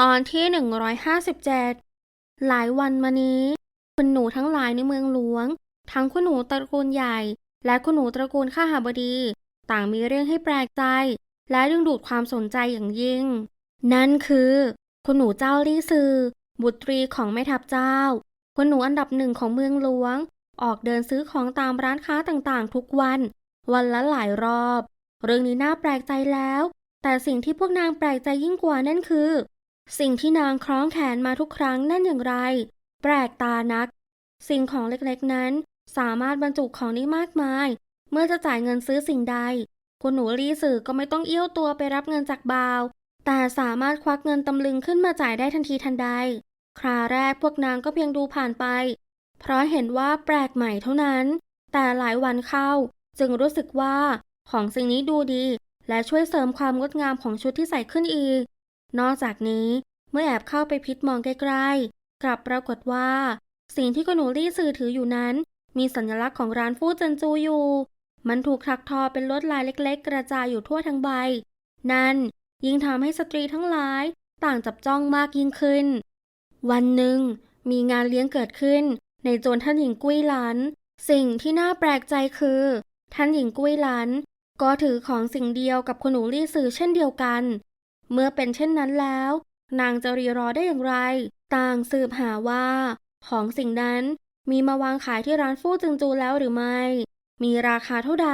ตอนที่ 157 หลายวันมานี้ คุณหนูทั้งหลายในเมืองหลวง ทั้งคุณหนูตระกูลใหญ่ และคุณหนูตระกูลข้าหาบดี ต่างมีเรื่องให้แปลกใจ และดึงดูดความสนใจอย่างยิ่ง นั่นคือ คุณหนูเจ้าลี่ซือ บุตรีของแม่ทัพเจ้า คุณหนูอันดับหนึ่งของเมืองหลวง ออกเดินซื้อของตามร้านค้าต่างๆ ทุกวัน วันละหลายรอบ เรื่องนี้น่าแปลกใจแล้ว แต่สิ่งที่พวกนางแปลกใจยิ่งกว่านั่นคือ สิ่งที่นางคล้องแขนมาทุกครั้งนั่นอย่างไร แปลกตานัก สิ่งของเล็กๆนั้นสามารถบรรจุของได้มากมาย เมื่อจะจ่ายเงินซื้อสิ่งใด คุณหนูรีสื่อก็ไม่ต้องเอี้ยวตัวไปรับเงินจากบ่าว แต่สามารถควักเงินตำลึงขึ้นมาจ่ายได้ทันทีทันใด คราแรกพวกนางก็เพียงดูผ่านไป เพราะเห็นว่าแปลกใหม่เท่านั้น แต่หลายวันเข้า จึงรู้สึกว่าของสิ่งนี้ดูดี และช่วยเสริมความงดงามของชุดที่ใส่ขึ้นอีก นอกจากนี้เมื่อแอบเข้าไปพิจมองใกล้ๆ กลับปรากฏว่า สิ่งที่กหนูรี่สื่อถืออยู่นั้น มีสัญลักษณ์ของร้านฟู่เจินจูอยู่ มันถูกถักทอเป็นลวดลายเล็กๆ กระจายอยู่ทั่วทั้งใบ นั่นยิ่งทำให้สตรีทั้งหลายต่างจับจ้องมากยิ่งขึ้น วันหนึ่ง มีงานเลี้ยงเกิดขึ้น ในโจนท่านหญิงกุ้ยหลัน สิ่งที่น่าแปลกใจคือ ท่านหญิงกุ้ยหลัน ก็ถือของสิ่งเดียวกับคุณหนูรี่สื่อเช่นเดียวกัน เมื่อเป็นเช่นนั้นแล้ว นางจะรีรอได้อย่างไร ต่างสืบหาว่า ของสิ่งนั้นมีมาวางขายที่ร้านฟู่จึงจูแล้วหรือไม่ มีราคาเท่าใด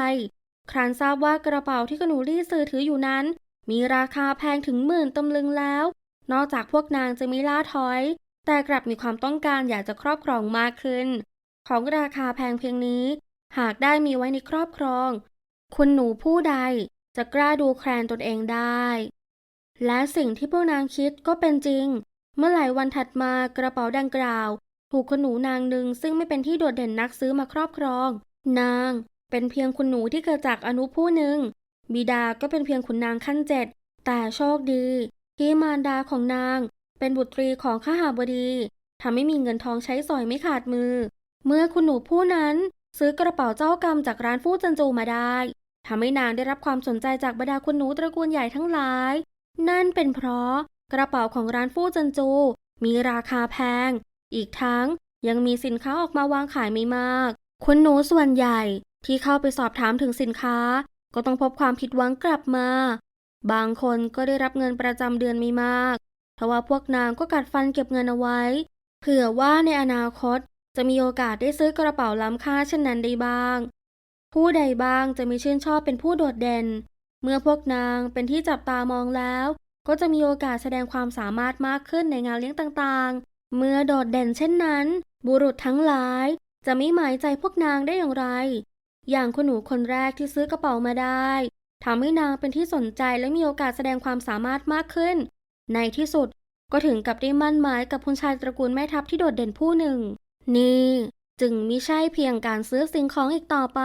ครานทราบว่ากระเป๋าที่กหนูรี่สื่อถืออยู่นั้น มีราคาแพงถึงหมื่นตำลึงแล้ว นอกจากพวกนางจะมีล่าถอย แต่กลับมีความต้องการอยากจะครอบครองมากขึ้น ของราคาแพงเพียงนี้ หากได้มีไว้ในครอบครอง คุณหนูผู้ใดจะกล้าดูแคลนตนเองได้ และสิ่งที่พวกนางคิดก็เป็นจริง เมื่อหลายวันถัดมากระเป๋าดังกล่าว ถูกคุณหนูนางหนึ่งซึ่งไม่เป็นที่โดดเด่นนักซื้อมาครอบครอง นาง เป็นเพียงคุณหนูที่เกิดจากอนุผู้หนึ่ง บิดาก็เป็นเพียงขุนนางขั้นเจ็ดแต่โชคดีที่มารดาของนาง เป็นบุตรีของข้าหาบดีทำให้มีเงินทองใช้สอยไม่ขาดมือ เมื่อคุณหนูผู้นั้นซื้อกระเป๋าเจ้ากรรมจากร้านฟู่จันจูมาได้ทำให้นางได้รับความสนใจจากบรรดาคุณหนูตระกูลใหญ่ทั้งหลาย นั่นเป็นเพราะกระเป๋าของร้านฟู่จันจู มีราคาแพง อีกทั้งยังมีสินค้าออกมาวางขายไม่มากคุณหนูส่วนใหญ่ที่เข้าไปสอบถามถึงสินค้า ก็ต้องพบความผิดหวังกลับมา บางคนก็ได้รับเงินประจำเดือนไม่มากทว่าพวกนางก็กัดฟันเก็บเงินเอาไว้ เผื่อว่าในอนาคตจะมีโอกาสได้ซื้อกระเป๋าล้ำค่าเช่นนั้นได้บ้าง ผู้ใดบ้างจะมีชื่นชอบเป็นผู้โดดเด่น เมื่อพวกนางเป็นที่จับตามองแล้ว ก็จะมีโอกาสแสดงความสามารถมากขึ้นในงานเลี้ยงต่างๆ เมื่อโดดเด่นเช่นนั้น บุรุษทั้งหลาย จะไม่หมายใจพวกนางได้อย่างไร อย่างคุณหนูคนแรกที่ซื้อกระเป๋ามาได้ทำให้นางเป็นที่สนใจและมีโอกาสแสดงความสามารถมากขึ้น ในที่สุดก็ถึงกับได้มั่นหมายกับคุณชายตระกูลแม่ทัพที่โดดเด่นผู้หนึ่ง นี่จึงมิใช่เพียงการซื้อสิ่งของอีกต่อไป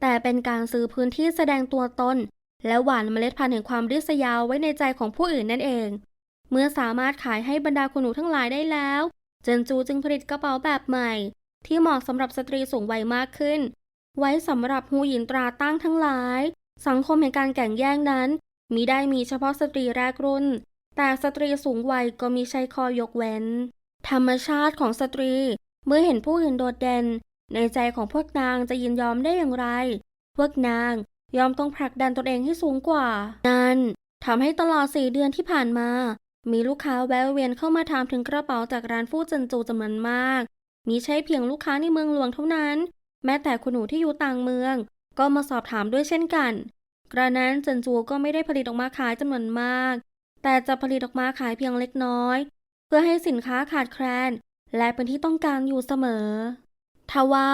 แต่เป็นการซื้อพื้นที่แสดงตัวตน และหว่านเมล็ดพันธุ์แห่งความริษยาไว้ในใจของผู้อื่นนั่นเอง เมื่อสามารถขายให้บรรดาคุณหนูทั้งหลายได้แล้ว เจินจูจึงผลิตกระเป๋าแบบใหม่ ที่เหมาะสำหรับสตรีสูงวัยมากขึ้น ไว้สำหรับหูหยินตราตั้งทั้งหลาย สังคมแห่งการแข่งแย่งนั้นมิได้มีเฉพาะสตรีแรกรุ่น แต่สตรีสูงวัยก็มีใช้ข้อยกเว้น ธรรมชาติของสตรี เมื่อเห็นผู้อื่นโดดเด่น ในใจของพวกนางจะยินยอมได้อย่างไร พวกนาง ยอมต้องผลักดันตนเองให้สูงกว่า นั่นทำให้ตลอดสี่เดือนที่ผ่านมา มีลูกค้าแวะเวียนเข้ามาถามถึงกระเป๋าจากร้านฟู่เจินจูจำนวนมาก มีใช่เพียงลูกค้าในเมืองหลวงเท่านั้น แม้แต่คุณหนูที่อยู่ต่างเมือง ก็มาสอบถามด้วยเช่นกัน กระนั้นเจินจูก็ไม่ได้ผลิตออกมาขายจำนวนมาก แต่จะผลิตออกมาขายเพียงเล็กน้อย เพื่อให้สินค้าขาดแคลน และเป็นที่ต้องการอยู่เสมอทว่า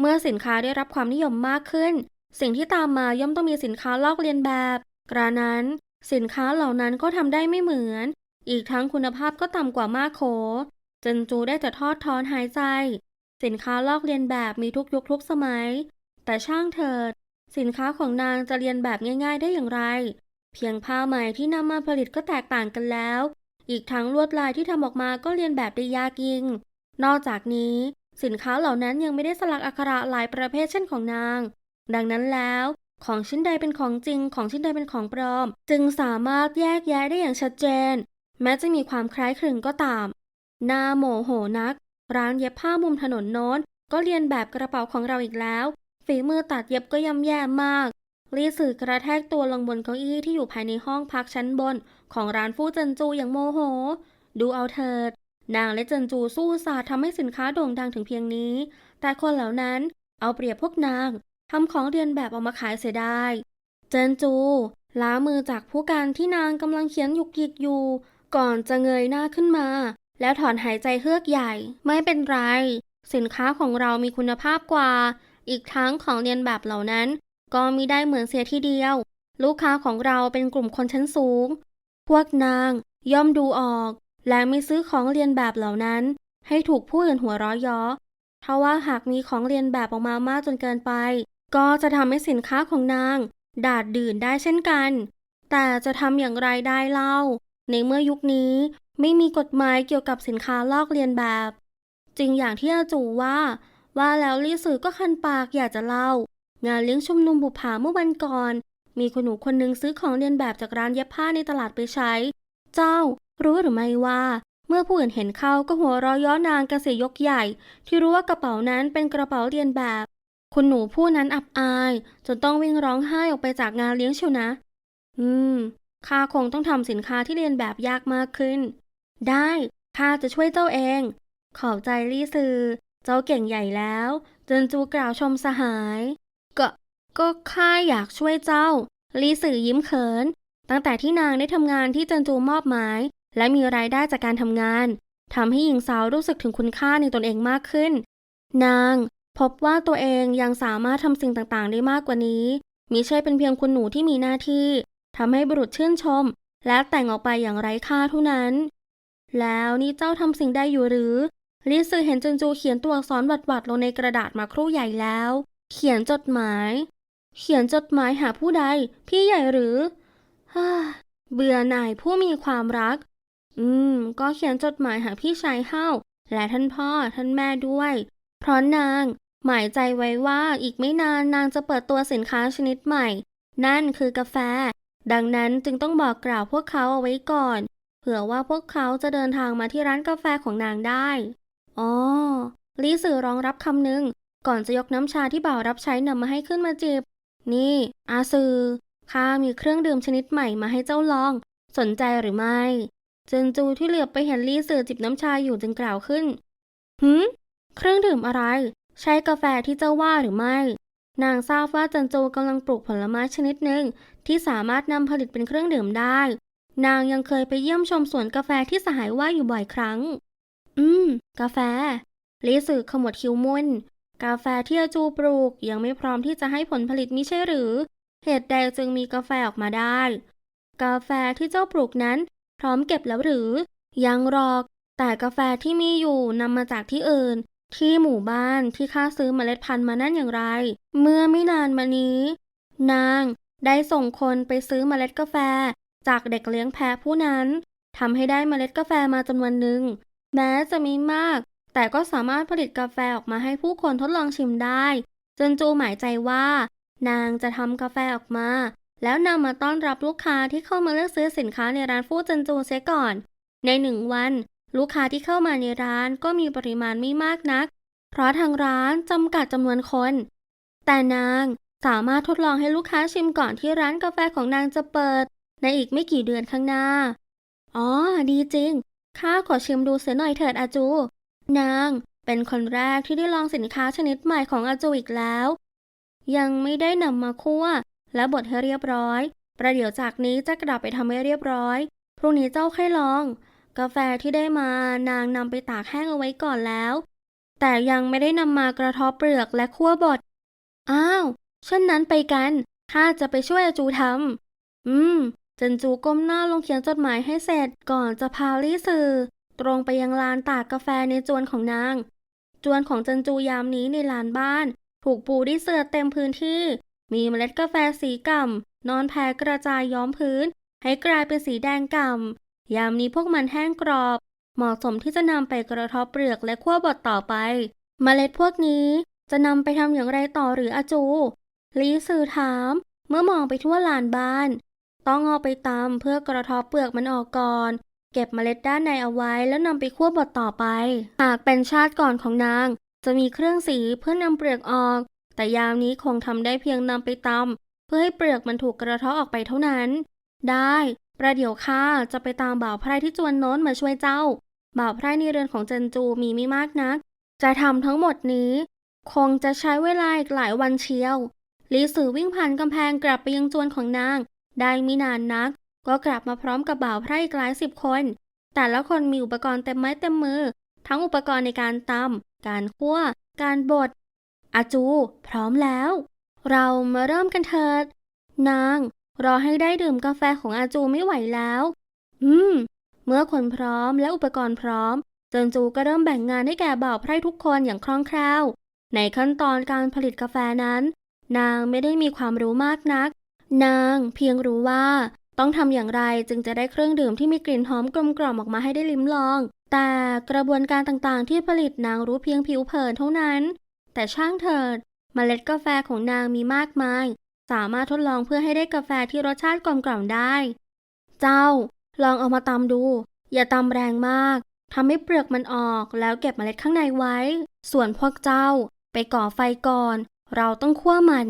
เมื่อสินค้าได้รับความนิยมมากขึ้น สิ่งที่ตามมาย่อมต้องมีสินค้าลอกเลียนแบบ กระนั้น สินค้าเหล่านั้นก็ทำได้ไม่เหมือน อีกทั้งคุณภาพก็ต่ำกว่ามากโขเจนจูได้แต่ทอดทอนหายใจ สินค้าลอกเลียนแบบมีทุกยุคทุกสมัย แต่ช่างเถิด สินค้าของนางจะเรียนแบบง่ายๆได้อย่างไร เพียงผ้าไหมที่นำมาผลิตก็แตกต่างกันแล้ว อีกทั้งลวดลายที่ทำออกมาก็เรียนแบบได้ยากยิ่งนอกจากนี้ สินค้าเหล่านั้นยังไม่ได้สลักอักขระหลายประเภทเช่นของนาง ดังนั้นแล้ว ของชิ้นใดเป็นของจริง ของชิ้นใดเป็นของปลอม จึงสามารถแยกแยะได้อย่างชัดเจน แม้จะมีความคล้ายคลึงก็ตามหน้าโมโหนัก ร้านเย็บผ้ามุมถนนโน้น ก็เรียนแบบกระเป๋าของเราอีกแล้ว ฝีมือตัดเย็บก็ย่ำแย่มากลีสื่อกระแทกตัวลงบนเก้าอี้ที่อยู่ภายในห้องพักชั้นบน ของร้านฟู่เจินจูอย่างโมโห ดูเอาเถิด นางและเจินจูสู้สาทำให้สินค้าโด่งดังถึงเพียงนี้ แต่คนเหล่านั้นเอาเปรียบพวกนาง ทำของเรียนแบบออกมาขายเสียได้ เจนจู ล้ามือจากผู้การที่นางกำลังเขียนหยุกยิกอยู่ ก่อนจะเงยหน้าขึ้นมา แล้วถอนหายใจเฮือกใหญ่ ไม่เป็นไร สินค้าของเรามีคุณภาพกว่า อีกทั้งของเรียนแบบเหล่านั้น ก็มีได้เหมือนเสียทีเดียว ลูกค้าของเราเป็นกลุ่มคนชั้นสูง พวกนางย่อมดูออก และไม่ซื้อของเรียนแบบเหล่านั้น ให้ถูกผู้อื่นหัวเราะเยาะถ้าะว่าหากมีของเรียนแบบออกมามากจนเกินไป ก็จะทำให้สินค้าของนาง ดาดดื่นได้เช่นกัน แต่จะทำอย่างไรได้เล่า ในเมื่อยุคนี้ไม่มีกฎหมายเกี่ยวกับสินค้าลอกเลียนแบบ จริงอย่างที่อาจูว่า ว่าแล้วลี่สือก็คันปากอยากจะเล่า งานเลี้ยงชุมนุมบุปผาเมื่อวันก่อน มีคุณหนูคนหนึ่งซื้อของเลียนแบบจากร้านเย็บผ้าในตลาดไปใช้ เจ้า รู้หรือไม่ว่า เมื่อผู้อื่นเห็นเขาก็หัวเราะย้อนนางกันเสียยกใหญ่ ที่รู้ว่ากระเป๋านั้นเป็นกระเป๋าเรียนแบบ คุณหนูผู้นั้นอับอาย จนต้องวิ่งร้องไห้ออกไปจากงานเลี้ยงเชียวนะ อืม ข้าคงต้องทำสินค้าที่เรียนแบบยากมากขึ้น ได้ ข้าจะช่วยเจ้าเอง ขอบใจลี่ซือ เจ้าเก่งใหญ่แล้ว เจินจูกล่าวชมสหาย ก็ ก็ข้าอยากช่วยเจ้า ลี่ซือยิ้มเขิน ตั้งแต่ที่นางได้ทำงานที่เจินจูมอบหมาย และมีรายได้จากการทำงานทำให้หญิงสาวรู้สึกถึงคุณค่าในตนเองมากขึ้น นาง พบว่าตัวเองยังสามารถทำสิ่งต่างๆ ได้มากกว่านี้มิใช่เป็นเพียงคุณหนูที่มีหน้าที่ทำให้บุรุษชื่นชม และแต่งออกไปอย่างไร้ค่าเท่านั้น แล้วนี่เจ้าทำสิ่งได้อยู่หรือ ลิซือเห็นจุนจูเขียนตัวอักษรหวัดๆลงในกระดาษมาครู่ใหญ่แล้ว เขียนจดหมาย เขียนจดหมายหาผู้ใด พี่ใหญ่หรือฮ่าเบื่อหน่ายผู้มีความรัก อืม ก็เขียนจดหมายหาพี่ชายเฮ้าและท่านพ่อท่านแม่ด้วย เพราะนาง หมายใจไว้ว่าอีกไม่นานนางจะเปิดตัวสินค้าชนิดใหม่ นั่นคือกาแฟ ดังนั้นจึงต้องบอกกล่าวพวกเขาเอาไว้ก่อน เผื่อว่าพวกเขาจะเดินทางมาที่ร้านกาแฟของนางได้ อ๋อลีสื่อร้องรับคำหนึ่งก่อนจะยกน้ำชาที่บ่าวรับใช้นำมาให้ขึ้นมาจิบ นี่ อาซือข้ามีเครื่องดื่มชนิดใหม่มาให้เจ้าลอง สนใจหรือไม่เจินจูที่เหลือบไปเห็นลีสื่อจิบน้ำชาอยู่จึงกล่าวขึ้นหืมเครื่องดื่มอะไร ใช้กาแฟที่เจ้าว่าหรือไม่ นางทราบว่าจินจูกำลังปลูกผลไม้ชนิดหนึ่งที่สามารถนำผลิตเป็นเครื่องดื่มได้ นางยังเคยไปเยี่ยมชมสวนกาแฟที่สหายว่าอยู่บ่อยครั้ง อืม กาแฟลิสือขมวดคิ้วมุ่นกาแฟที่อาจูปลูกยังไม่พร้อมที่จะให้ผลผลิตมิใช่หรือ เหตุใดจึงมีกาแฟออกมาได้ กาแฟที่เจ้าปลูกนั้น พร้อมเก็บแล้วหรือ ยังหรอก แต่กาแฟที่มีอยู่นำมาจากที่อื่น ที่หมู่บ้านที่ข้าซื้อเมล็ดพันธุ์มานั่นอย่างไร เมื่อไม่นานมานี้ นางได้ส่งคนไปซื้อเมล็ดกาแฟ จากเด็กเลี้ยงแพะผู้นั้นทำให้ได้เมล็ดกาแฟมาจำนวนหนึ่ง แม้จะไม่มาก แต่ก็สามารถผลิตกาแฟออกมาให้ผู้คนทดลองชิมได้ จนจูหมายใจว่า นางจะทำกาแฟออกมา แล้วนำมาต้อนรับลูกค้าที่เข้ามาเลือกซื้อสินค้าในร้านฟู้จันจูเสียก่อน ในหนึ่งวัน ลูกค้าที่เข้ามาในร้านก็มีปริมาณไม่มากนัก เพราะทางร้านจำกัดจำนวนคน แต่นางสามารถทดลองให้ลูกค้าชิมก่อนที่ร้านกาแฟของนางจะเปิด ในอีกไม่กี่เดือนข้างหน้า อ๋อ ดีจริง ข้าขอชิมดูเสียหน่อยเถิดอาจู นางเป็นคนแรกที่ได้ลองสินค้าชนิดใหม่ของอาจูอีกแล้ว ยังไม่ได้นำมาคั่ว และบดให้เรียบร้อย ประเดี๋ยวจากนี้จะกลับไปทำให้เรียบร้อย พรุ่งนี้เจ้าค่อยลอง กาแฟที่ได้มานางนำไปตากแห้งเอาไว้ก่อนแล้ว แต่ยังไม่ได้นำมากระทบเปลือกและคั่วบด อ้าวเช่นนั้นไปกัน ข้าจะไปช่วยอาจูทำ อืมจินจูก้มหน้าลงเขียนจดหมายให้เสร็จก่อนจะพาลี่ซือตรงไปยังลานตากกาแฟในจวนของนาง จวนของจินจูยามนี้ในลานบ้าน ถูกปูด้วยเสื่อเต็มพื้นที่ มีเมล็ดกาแฟสีก่ำนอนแผ่กระจายย้อมพื้น ให้กลายเป็นสีแดงก่ำ ยามนี้พวกมันแห้งกรอบ เหมาะสมที่จะนำไปกระทบเปลือกและคั่วบดต่อไปเมล็ดพวกนี้จะนำไปทำอย่างไรต่อหรืออาจู ลีสื่อถาม เมื่อมองไปทั่วลานบ้าน ต้องเอาไปตำเพื่อกระทบเปลือกมันออกก่อน เก็บเมล็ดด้านในเอาไว้แล้วนำไปคั่วบดต่อไป หากเป็นชาติก่อนของนาง จะมีเครื่องสีเพื่อนำเปลือกออก แต่ยามนี้คงทำได้เพียงนำไปตำเพื่อให้เปลือกมันถูกกระทาะออกไปเท่านั้น ได้ ประเดี๋ยวข้าจะไปตามบ่าวไพร่ที่จวนโน้นมาช่วยเจ้า บ่าวไพร่ในเรือนของเจนจูมีไม่มากนัก จะทำทั้งหมดนี้ คงจะใช้เวลาอีกหลายวันเชียวลีสือวิ่งผ่านกำแพงกลับไปยังจวนของนาง ได้ไม่นานนัก ก็กลับมาพร้อมกับบ่าวไพร่อีกหลายสิบคน แต่ละคนมีอุปกรณ์เต็มไม้เต็มมือ ทั้งอุปกรณ์ในการตำการคั่ว การบดอาจู พร้อมแล้ว เรามาเริ่มกันเถิด นาง รอให้ได้ดื่มกาแฟของอาจูไม่ไหวแล้ว อืม เมื่อคนพร้อมและอุปกรณ์พร้อม เจินจูก็เริ่มแบ่งงานให้แก่บ่าวไพร่ทุกคนอย่างคล่องแคล่ว ในขั้นตอนการผลิตกาแฟนั้น นางไม่ได้มีความรู้มากนัก นางเพียงรู้ว่า ต้องทำอย่างไรจึงจะได้เครื่องดื่มที่มีกลิ่นหอมกลมกล่อมออกมาให้ได้ลิ้มลอง แต่กระบวนการต่างๆ ที่ผลิตนางรู้เพียงผิวเผินเท่านั้น แต่ช่างเถิดเมล็ดกาแฟของนางมีมากมาย สามารถทดลองเพื่อให้ได้กาแฟที่รสชาติกลมกล่อมได้ เจ้า ลองเอามาตำดู อย่าตำแรงมากทำให้เปลือกมันออกแล้วเก็บเมล็ดข้างในไว้ ส่วนพวกเจ้า ไปก่อไฟก่อน เราต้องคั่วมัน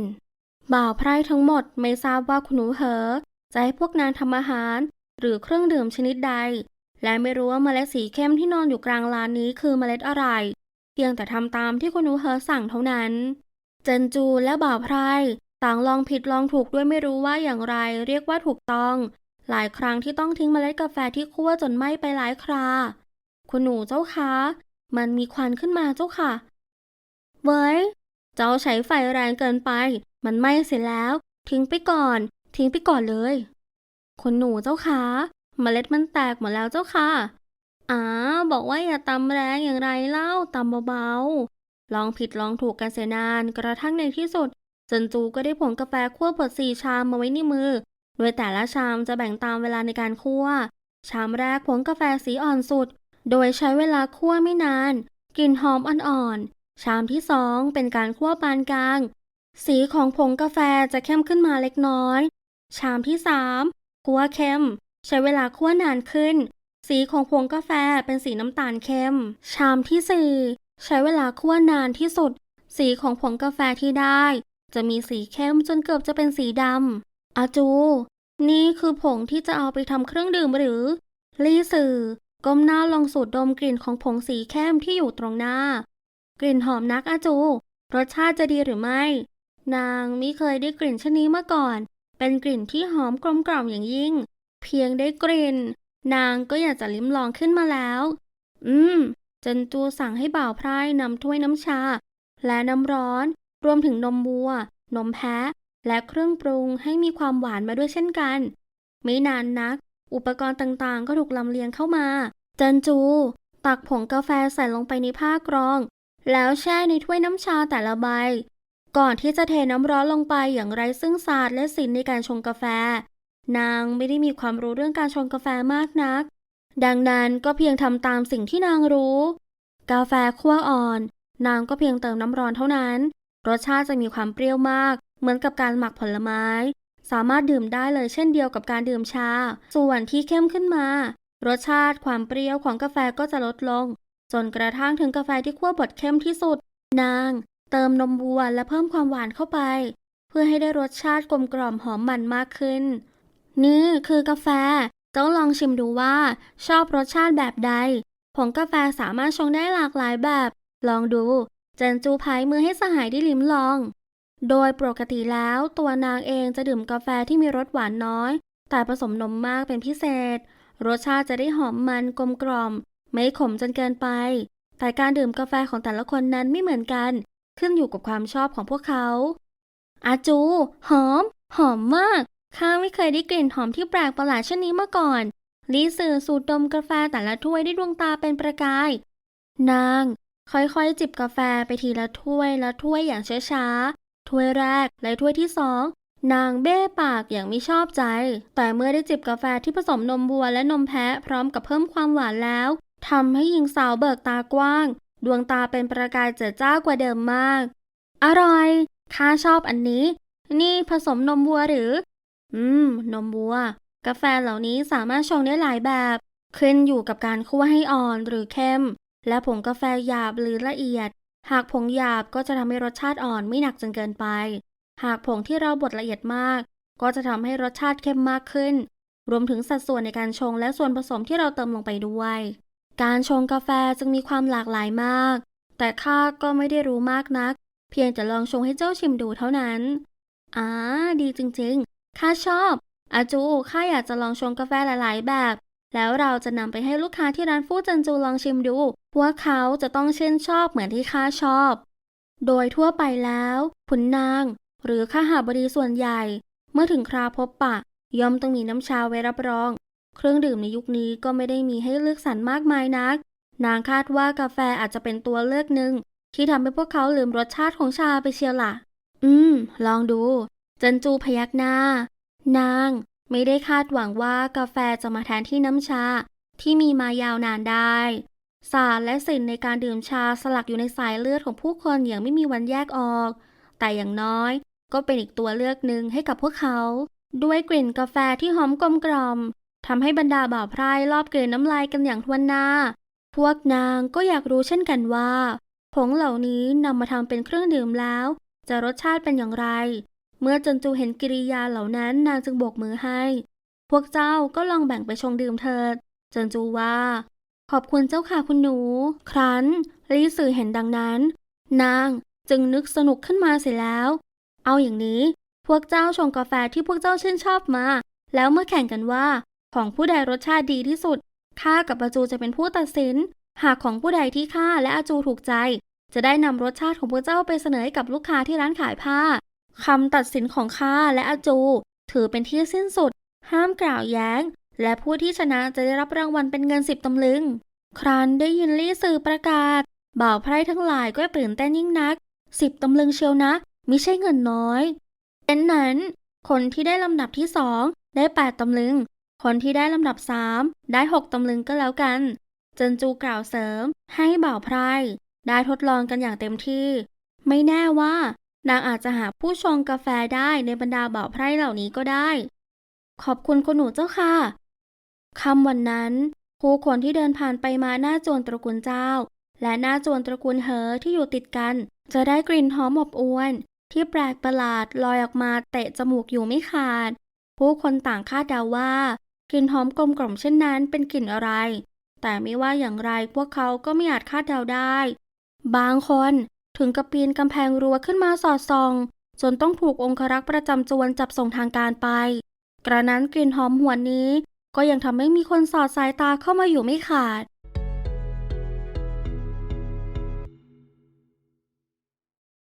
บ่าวไพร่ทั้งหมดไม่ทราบว่าคุณหนูเหอ จะให้พวกนางทำอาหาร หรือเครื่องดื่มชนิดใด และไม่รู้ว่าเมล็ดสีเข้มที่นอนอยู่กลางลานนี้คือเมล็ดอะไร เพียงแต่ทำตามที่คุณหนูเหอสั่งเท่านั้น เจนจูและบ่าวไพร่ ต่างลองผิดลองถูกด้วยไม่รู้ว่าอย่างไรเรียกว่าถูกต้อง หลายครั้งที่ต้องทิ้งเมล็ดกาแฟที่คั่วจนไหม้ไปหลายครา คุณหนูเจ้าคะ มันมีควันขึ้นมาเจ้าค่ะ เว้ย เจ้าใช้ไฟแรงเกินไป มันไหม้เสร็จแล้ว ทิ้งไปก่อน ทิ้งไปก่อนเลย คุณหนูเจ้าคะเมล็ดมันแตกหมดแล้วเจ้าค่ะอ๋าบอกว่าอย่าตำแรงอย่างไรเล่าตำเบาๆ ลองผิดลองถูกกันเสียนานกระทั่งในที่สุด เจินจูก็ได้ผงกาแฟคั่วบดสี่ชามมาไว้ในมือ โดยแต่ละชามจะแบ่งตามเวลาในการคั่ว ชามแรกผงกาแฟสีอ่อนสุด โดยใช้เวลาคั่วไม่นาน กลิ่นหอมอ่อนๆ ชามที่สองเป็นการคั่วปานกลาง สีของผงกาแฟจะเข้มขึ้นมาเล็กน้อย ชามที่สามคั่วเข้ม ใช้เวลาคั่วนานขึ้น สีของผงกาแฟเป็นสีน้ำตาลเข้ม ชามที่สี่ใช้เวลาคั่วนานที่สุด สีของผงกาแฟที่ได้ จะมีสีเข้มจนเกือบจะเป็นสีดำอาจู นี่คือผงที่จะเอาไปทำเครื่องดื่มหรือ ลี่สื่อก้มหน้าลองสูดดมกลิ่นของผงสีเข้มที่อยู่ตรงหน้า กลิ่นหอมนักอาจู รสชาติจะดีหรือไม่ นางไม่เคยได้กลิ่นชนนี้มาก่อน เป็นกลิ่นที่หอมกลมกล่อมอย่างยิ่ง เพียงได้กลิ่น นางก็อยากจะลิ้มลองขึ้นมาแล้ว อืมจันจูสั่งให้บ่าวไพร่นำถ้วยน้ำชา และน้ำร้อน รวมถึงนมวัว นมแพะ และเครื่องปรุงให้มีความหวานมาด้วยเช่นกัน ไม่นานนัก อุปกรณ์ต่างๆ ก็ถูกลำเลียงเข้ามา เจินจู ตักผงกาแฟใส่ลงไปในผ้ากรอง แล้วแช่ในถ้วยน้ำชาแต่ละใบ ก่อนที่จะเทน้ำร้อนลงไปอย่างไร้ซึ่งศาสตร์และศิลป์ในการชงกาแฟ นางไม่ได้มีความรู้เรื่องการชงกาแฟมากนัก ดังนั้นก็เพียงทำตามสิ่งที่นางรู้ กาแฟคั่วอ่อนนางก็เพียงเติมน้ำร้อนเท่านั้น รสชาติจะมีความเปรี้ยวมาก เหมือนกับการหมักผลไม้ สามารถดื่มได้เลยเช่นเดียวกับการดื่มชา ส่วนที่เข้มขึ้นมา รสชาติความเปรี้ยวของกาแฟก็จะลดลง จนกระทั่งถึงกาแฟที่คั่วบดเข้มที่สุด นาง เติมนมวัวและเพิ่มความหวานเข้าไป เพื่อให้ได้รสชาติกลมกล่อมหอมมันมากขึ้น นี่คือกาแฟเจ้าลองชิมดูว่า ชอบรสชาติแบบใดผงกาแฟสามารถชงได้หลากหลายแบบ ลองดู เจนจูพายมือให้สหายได้ลิ้มลอง โดยปกติแล้วตัวนางเองจะดื่มกาแฟที่มีรสหวานน้อย แต่ผสมนมมากเป็นพิเศษ รสชาติจะได้หอมมันกลมกล่อม ไม่ขมจนเกินไป แต่การดื่มกาแฟของแต่ละคนนั้นไม่เหมือนกัน ขึ้นอยู่กับความชอบของพวกเขา อาจู หอม หอมมาก ข้าไม่เคยได้กลิ่นหอมที่แปลกประหลาดเช่นนี้มาก่อนลีสื่อสูดดมกาแฟแต่ละถ้วยด้วยดวงตาเป็นประกาย นาง ค่อยๆ จิบกาแฟไปทีละถ้วยละถ้วยอย่างช้าๆ ถ้วยแรกและถ้วยที่สอง นางเบ้ปากอย่างไม่ชอบใจ แต่เมื่อได้จิบกาแฟที่ผสมนมวัวและนมแพะพร้อมกับเพิ่มความหวานแล้วทำให้หญิงสาวเบิกตากว้าง ดวงตาเป็นประกายเจิดจ้ากว่าเดิมมาก อร่อย ข้าชอบอันนี้ นี่ผสมนมวัวหรือ อืม นมวัว กาแฟเหล่านี้สามารถชงได้หลายแบบ ขึ้นอยู่กับการคั่วให้อ่อนหรือเข้ม และผงกาแฟหยาบหรือละเอียด หากผงหยาบก็จะทำให้รสชาติอ่อนไม่หนักจนเกินไป หากผงที่เราบดละเอียดมาก ก็จะทำให้รสชาติเข้มมากขึ้น รวมถึงสัดส่วนในการชงและส่วนผสมที่เราเติมลงไปด้วย การชงกาแฟจึงมีความหลากหลายมาก แต่ข้าก็ไม่ได้รู้มากนัก เพียงแต่ลองชงให้เจ้าชิมดูเท่านั้นอ่าดีจริงๆข้าชอบอาจูข้าอยากจะลองชงกาแฟหลาย ๆ แบบ แล้วเราจะนำไปให้ลูกค้าที่ร้านฟูจันจูลองชิมดูพวกเขาจะต้องชื่นชอบเหมือนที่ข้าชอบ โดยทั่วไปแล้วขุนนาง หรือข้าหาบดีส่วนใหญ่ เมื่อถึงคราพบปะ ย่อมต้องมีน้ำชาไว้รับรอง เครื่องดื่มในยุคนี้ก็ไม่ได้มีให้เลือกสรรมากมายนัก นางคาดว่ากาแฟอาจจะเป็นตัวเลือกหนึ่งที่ทำให้พวกเขาลืมรสชาติของชาไปเชียวล่ะ อืม ลองดู จันจูพยักหน้า นาง ไม่ได้คาดหวังว่ากาแฟจะมาแทนที่น้ำชาที่มีมายาวนานได้ ศาสตร์และศิลป์ในการดื่มชาสลักอยู่ในสายเลือดของผู้คนอย่างไม่มีวันแยกออก แต่อย่างน้อยก็เป็นอีกตัวเลือกหนึ่งให้กับพวกเขา ด้วยกลิ่นกาแฟที่หอมกลมกล่อมทำให้บรรดาบ่าวไพร่รอบเกลืนน้ำลายกันอย่างทวนหน้า พวกนางก็อยากรู้เช่นกันว่า ผงเหล่านี้นำมาทำเป็นเครื่องดื่มแล้ว จะรสชาติเป็นอย่างไร เมื่อจันจูเห็นกิริยาเหล่านั้นนางจึงโบกมือให้ พวกเจ้าก็ลองแบ่งไปชงดื่มเถิดจันจูว่า ขอบคุณเจ้าค่ะคุณหนู ครั้นลีสื่อเห็นดังนั้น นางจึงนึกสนุกขึ้นมาเสียแล้ว เอาอย่างนี้ พวกเจ้าชงกาแฟที่พวกเจ้าชื่นชอบมา แล้วเมื่อแข่งกันว่า ของผู้ใดรสชาติดีที่สุดข้ากับอาจูจะเป็นผู้ตัดสิน หากของผู้ใดที่ข้าและอาจูถูกใจ จะได้นำรสชาติของพวกเจ้าไปเสนอให้กับลูกค้าที่ร้านขายผ้า คำตัดสินของข้าและอาจู ถือเป็นที่สิ้นสุด ห้ามกล่าวแย้ง และผู้ที่ชนะจะได้รับรางวัลเป็นเงินสิบตำลึง ครั้นได้ยินลี่สื่อประกาศ บ่าวไพร่ทั้งหลายก็ตื่นเต้นยิ่งนัก สิบตำลึงเชียวนะมิใช่เงินน้อยเป็นนั้น คนที่ได้ลำดับที่สองได้แปดตำลึง คนที่ได้ลำดับสามได้หกตำลึงก็แล้วกันจนจูกล่าวเสริมให้บ่าวไพร่ได้ทดลองกันอย่างเต็มที่ ไม่แน่ว่า นางอาจจะหาผู้ชงกาแฟได้ในบรรดาบ่าวไพร่เหล่านี้ก็ได้ ขอบคุณคุณหนูเจ้าค่ะคำวันนั้น ผู้คนที่เดินผ่านไปมาหน้าจวนตระกูลเจ้า และหน้าจวนตระกูลเหอที่อยู่ติดกัน จะได้กลิ่นหอมอบอวน ที่แปลกประหลาดลอยออกมาเตะจมูกอยู่ไม่ขาด ผู้คนต่างคาดเดาว่ากลิ่นหอมกลมกล่อมเช่นนั้นเป็นกลิ่นอะไร แต่ไม่ว่าอย่างไรพวกเขาก็ไม่อาจคาดเดาได้ บางคน ถึงกับปีนกำแพงรั้วขึ้นมาสอดส่อง จนต้องถูกองครักษ์ประจำจวนจับส่งทางการไป กระนั้นกลิ่นหอมหวนนี้ ก็ยังทำให้มีคนสอดสายตาเข้ามาอยู่ไม่ขาด